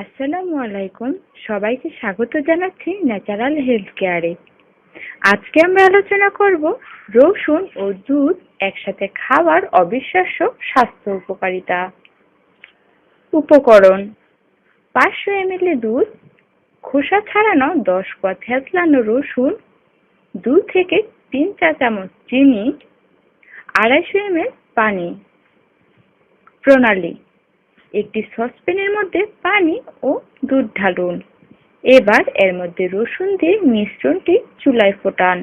আসসালামু আলাইকুম। সবাইকে স্বাগত জানাচ্ছি ন্যাচারাল হেলথ কেয়ারে। আজকে আমরা আলোচনা করব রসুন ও দুধ একসাথে খাওয়ার অবিশ্বাস্য স্বাস্থ্য উপকারিতা। উপকরণ, পাঁচশো এমএল দুধ, খোসা ছাড়ানো দশ কোয়া থেতলানো রসুন, দু থেকে তিন চা চামচ চিনি, আড়াইশো এমএল পানি, প্রণালী। একটি সসপ্যানের মধ্যে পানি ও দুধ ঢালুন। এবার এর মধ্যে রসুন দিয়ে মিশ্রণটি চুলায় ফোটান।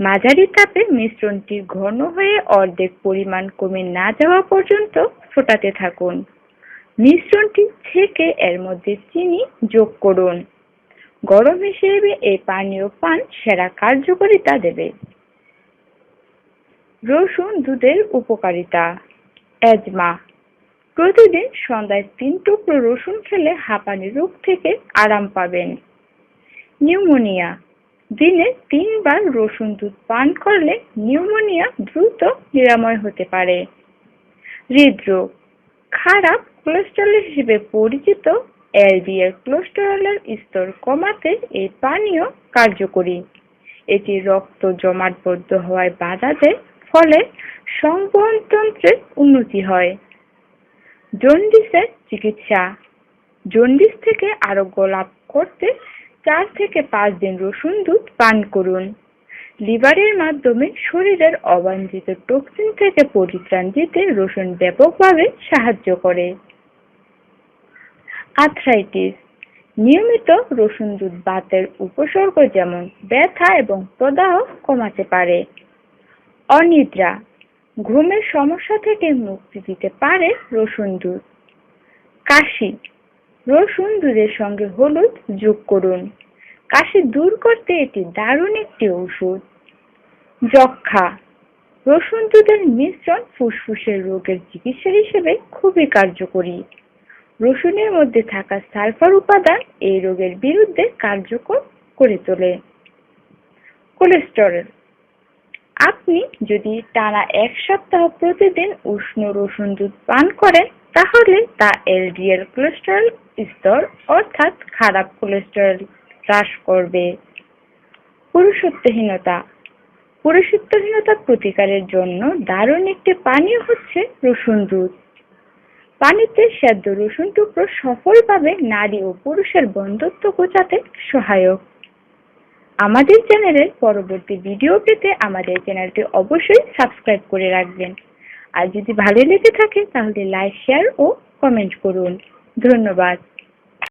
মাঝারি তাপে মিশ্রণটি ঘন হয়ে অর্ধেক পরিমাণ কমে না যাওয়া পর্যন্ত ফোটাতে থাকুন। মিশ্রণটি ছেঁকে এর মধ্যে চিনি যোগ করুন। গরম হিসেবে এই পানীয় পান সেরা কার্যকারিতা দেবে। রসুন দুধের উপকারিতা। এজমা প্রতিদিন সন্ধ্যায় তিন টুকরো রসুন খেলে হাঁপানি রোগ থেকে আরাম পাবেন। নিউমোনিয়া। দিনে তিনবার রসুন দুধ পান করলে নিউমোনিয়া দ্রুত নিরাময় হতে পারে। হৃদরোগ। খারাপ কোলেস্টেরল হিসেবে পরিচিত এলডিএল কোলেস্টেরলের স্তর কমাতে এই পানীয় কার্যকরী। এটি রক্ত জমাটবদ্ধ হওয়ায় বাধা দেয়, ফলে সংবহনতন্ত্রের উন্নতি হয়। জন্ডিসের চিকিৎসা। জন্ডিস থেকে আরোগ্য লাভ করতে চার থেকে পাঁচ দিন রসুন দুধ পান করুন। লিভারের মাধ্যমে শরীরের অবাঞ্ছিত টক্সিন থেকে পরিত্রাণ দিতে রসুন ব্যাপকভাবে সাহায্য করে। আর্থ্রাইটিস নিয়মিত রসুন দুধ বাতের উপসর্গ যেমন ব্যথা এবং প্রদাহ কমাতে পারে। অনিদ্রা ঘুমের সমস্যা থেকে মুক্তি দিতে পারে রসুন দুধ। কাশি, রসুন দুধের সঙ্গে হলুদ যোগ করুন। কাশি দূর করতে এটি দারুণ একটি ওষুধ যক্ষা, রসুন দুধের মিশ্রণ ফুসফুসের রোগের চিকিৎসা হিসেবে খুবই কার্যকরী। রসুনের মধ্যে থাকা সালফার উপাদান এই রোগের বিরুদ্ধে কার্যকর করে তোলে। কোলেস্টেরল আপনি যদি টানা এক সপ্তাহ প্রতিদিন উষ্ণ রসুন দুধ পান করেন, তাহলে তা এলডিএল কোলেস্টেরল স্তর অর্থাৎ খারাপ কোলেস্টেরল হ্রাস করবে। পুরুষত্বহীনতা। পুরুষত্বহীনতা প্রতিকারের জন্য দারুণ একটি পানীয় হচ্ছে রসুন দুধ। পানিতে সেদ্ধ রসুন টুকরো সফলভাবে নারী ও পুরুষের বন্ধুত্ব গোছাতে সহায়ক। আমাদের চ্যানেলের পরবর্তী ভিডিও পেতে আমাদের চ্যানেলটি অবশ্যই সাবস্ক্রাইব করে রাখবেন। আর যদি ভালো লেগে থাকে, তাহলে লাইক, শেয়ার ও কমেন্ট করুন। ধন্যবাদ।